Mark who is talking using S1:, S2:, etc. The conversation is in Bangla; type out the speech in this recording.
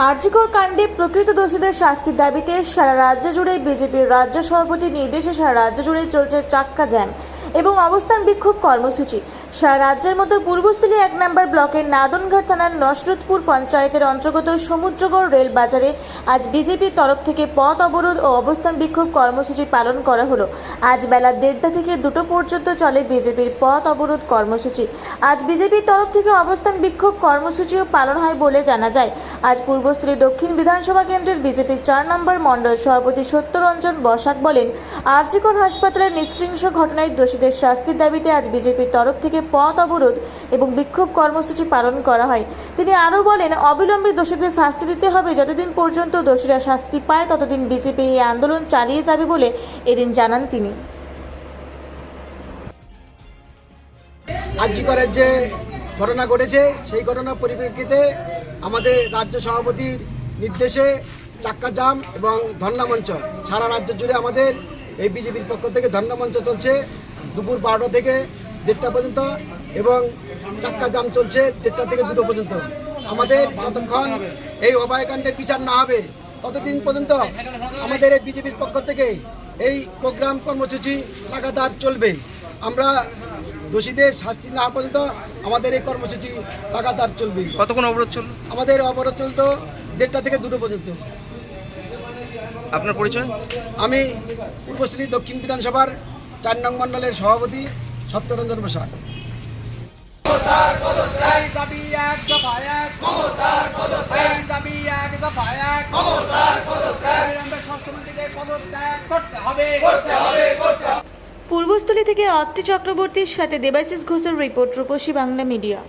S1: আরজিকর কাণ্ডে প্রকৃত দোষীদের শাস্তির দাবিতে সারা রাজ্য জুড়ে বিজেপির রাজ্য সভাপতির নির্দেশে সারা রাজ্য জুড়ে চলছে চাক্কা জ্যাম এবং অবস্থান বিক্ষোভ কর্মসূচি। সারা রাজ্যের মতো পূর্বস্থলী এক নম্বর ব্লকের নাদনঘাট থানার নসরতপুর পঞ্চায়েতের অন্তর্গত সমুদ্রগড় রেল বাজারে আজ বিজেপির তরফ থেকে পথ অবরোধ ও অবস্থান বিক্ষোভ কর্মসূচি পালন করা হলো। আজ বেলা দেড়টা থেকে দুটো পর্যন্ত চলে বিজেপির পথ অবরোধ কর্মসূচি। আজ বিজেপির তরফ থেকে অবস্থান বিক্ষোভ কর্মসূচিও পালন হয় বলে জানা যায়। আজ পূর্বস্থলী দক্ষিণ বিধানসভা কেন্দ্রের বিজেপির চার নম্বর মণ্ডল সভাপতি সত্যরঞ্জন বসাক বলেন, আরজিকর হাসপাতালের নিঃশৃংস ঘটনায় দোষীদের শাস্তির দাবিতে আজ বিজেপির তরফ থেকে পথ অবরোধ এবং বিক্ষোভ কর্মসূচি পালন করা হয়। তিনি আরও বলেন, অবিলম্বে দোষীদের শাস্তি দিতে হবে, যতদিন পর্যন্ত দোষীরা শাস্তি পায় ততদিন বিজেপি এই আন্দোলন চালিয়ে যাবে বলে এদিন জানান তিনি।
S2: আর্যিকরের যে ঘটনা ঘটেছে, সেই ঘটনার পরিপ্রেক্ষিতে আমাদের রাজ্য সভাপতির নির্দেশে চাক্কা জাম এবং ধর্ণামঞ্চ সারা রাজ্য জুড়ে আমাদের এই বিজেপির পক্ষ থেকে ধর্ণামঞ্চ চলছে দুপুর বারোটা থেকে দেড়টা পর্যন্ত এবং চাক্কা জাম চলছে দেড়টা থেকে দুটো পর্যন্ত। আমাদের যতক্ষণ এই অভয়কাণ্ডের বিচার না হবে, ততদিন পর্যন্ত আমাদের এই বিজেপির পক্ষ থেকে এই প্রোগ্রাম কর্মসূচি লাগাতার চলবে। আমরা দোষীদের শাস্তি না পর্যন্ত আমাদের এই কর্মসূচি লাগাতার চলবে।
S3: কতক্ষণ অবরোধ চলল?
S2: আমাদের অবরোধ চলতো দেড়টা থেকে দুটো পর্যন্ত।
S3: আপনার পরিচয়?
S2: আমি পূর্বশ্রী দক্ষিণ বিধানসভার চার নং মণ্ডলের সভাপতি সত্যরঞ্জন
S4: প্রসাদ। করতে হবে।
S1: পূর্বস্থলী থেকে অত্রি চক্রবর্তীর সাথে দেবাশিস ঘোষের রিপোর্ট রূপসী বাংলা মিডিয়া।